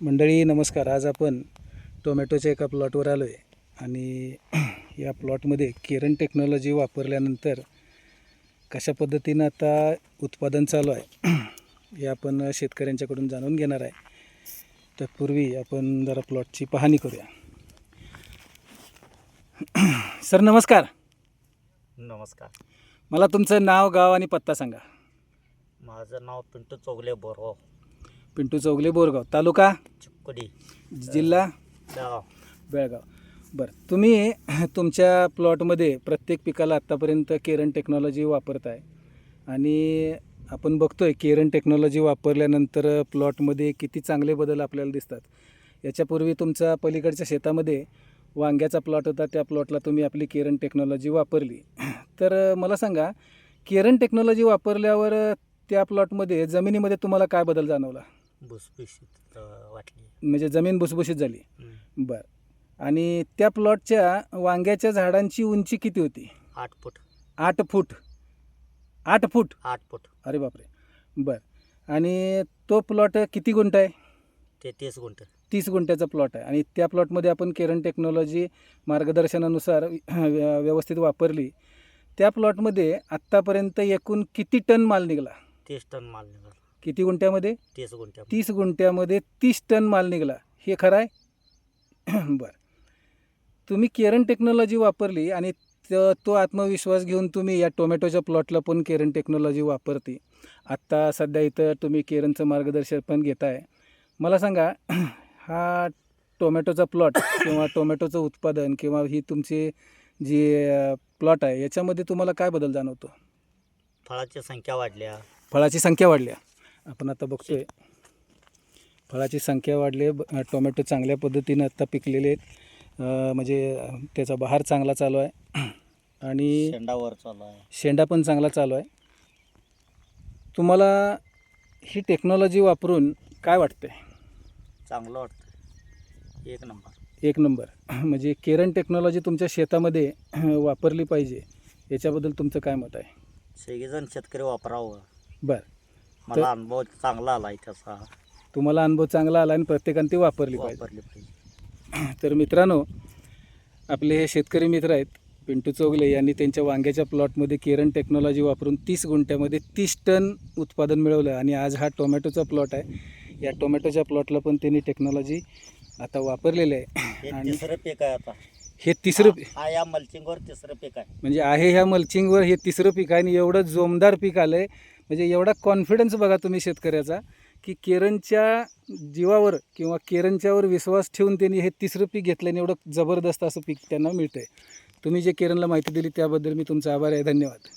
मंडळी नमस्कार. आज आपण टोमॅटोच्या एका प्लॉटवर आलो आहे आणि या प्लॉटमध्ये केरन टेक्नॉलॉजी वापरल्यानंतर कशा पद्धतीनं आता उत्पादन चालू आहे हे आपण शेतकऱ्यांच्याकडून जाणून घेणार आहे. तत्पूर्वी आपण जरा प्लॉटची पाहणी करूया. सर नमस्कार. नमस्कार. मला तुमचं नाव गाव आणि पत्ता सांगा. माझं नाव पिंटू चौगले बोरगाव. पिंटू चौगले बोरगाव तालुका? जिल्हा? बेळगाव बेळगाव. बरं तुम्ही तुमच्या प्लॉटमध्ये प्रत्येक पिकाला आत्तापर्यंत केरन टेक्नॉलॉजी वापरत आहे आणि आपण बघतोय केरन टेक्नॉलॉजी वापरल्यानंतर प्लॉटमध्ये किती चांगले बदल आपल्याला दिसतात. याच्यापूर्वी तुमचा पलीकडच्या शेतामध्ये वांग्याचा प्लॉट होता त्या प्लॉटला तुम्ही आपली केरन टेक्नॉलॉजी वापरली. तर मला सांगा केरन टेक्नॉलॉजी वापरल्यावर त्या प्लॉटमध्ये जमिनीमध्ये तुम्हाला काय बदल जाणवला? भुसभुशीत अं, वाटली. म्हणजे जमीन भुसभुशीत झाली. हम्म. बरं. आणि त्या प्लॉटच्या वांग्याच्या झाडांची उंची किती होती? आठ फूट. आठ फूट. आठ फूट? आठ फूट. अरे बापरे. बरं. आणि तो प्लॉट किती गुंठ आहे? ते तीस गुंठ. तीस गुंठ्याचा प्लॉट आहे. आणि त्या प्लॉटमध्ये आपण केरन टेक्नॉलॉजी मार्गदर्शनानुसार व्य- व्यवस्थित वापरली. त्या प्लॉटमध्ये आत्तापर्यंत एकूण किती टन माल निघाला? तीस टन माल निघाला. किती गुंठ्यामध्ये? तीस गुंठ्या तीस गुंठ्यामध्ये तीस टन माल निघाला. हे खरं आहे? बरं. तुम्ही केरन टेक्नॉलॉजी वापरली आणि त- तो आत्मविश्वास घेऊन तुम्ही या टोमॅटोच्या प्लॉटला पण केरन टेक्नॉलॉजी वापरते. आत्ता सध्या इथं तुम्ही केरनचं मार्गदर्शन पण घेताय. मला सांगा हा टोमॅटोचा प्लॉट किंवा टोमॅटोचं उत्पादन किंवा ही तुमची जी प्लॉट आहे याच्यामध्ये तुम्हाला काय बदल जाणवतो? फळाची संख्या वाढल्या. फळाची संख्या वाढली आहे. आपण आता बघतोय. फळाची संख्या वाढली. आहे. टोमॅटो चांगल्या पद्धतीनं आत्ता पिकलेले आहेत. म्हणजे त्याचा बहार चांगला चालू आहे. आणि शेंडावर चालू आहे. शेंडा पण चांगला चालू आहे. तुम्हाला ही टेक्नॉलॉजी वापरून काय वाटतंय? चांगलं वाटतं एक नंबर. एक नंबर. म्हणजे केरन टेक्नॉलॉजी तुमच्या शेतामध्ये वापरली पाहिजे. याच्याबद्दल तुमचं काय मत आहे? सगळेजण शेतकरी वापरावं. बरं. मला अनुभव चांगला आला आहे त्याचा तुम्हाला अनुभव चांगला आला आणि प्रत्येकाने ती वापरली पाहिजे. वापरली पाहिजे. तर मित्रांनो आपले हे शेतकरी मित्र आहेत पिंटू चोगले यांनी त्यांच्या वांग्याच्या प्लॉटमध्ये केरन टेक्नॉलॉजी वापरून तीस गुंठ्यामध्ये तीस टन उत्पादन मिळवलं आणि आज हा टोमॅटोचा प्लॉट आहे. या टोमॅटोच्या प्लॉटला पण त्यांनी टेक्नॉलॉजी आता वापरलेलं आहे. हे आणि तिसरं पीक आहे आता. हे तिसरं हा- हा या मल्चिंगवर तिसरं पीक आहे. म्हणजे आहे ह्या मल्चिंगवर हे तिसरं पीक आहे आणि एवढं जोमदार पीक आलं आहे म्हणजे एवढा कॉन्फिडन्स बघा तुम्ही शेतकऱ्याचा की केरनच्या जीवावर किंवा केरनच्यावर विश्वास ठेवून त्यांनी हे तिसरं पीक घेतलं आणि एवढं जबरदस्त असं पीक त्यांना मिळतं आहे तुम्ही जे केरनला माहिती दिली त्याबद्दल मी तुमचा आभार आहे. धन्यवाद.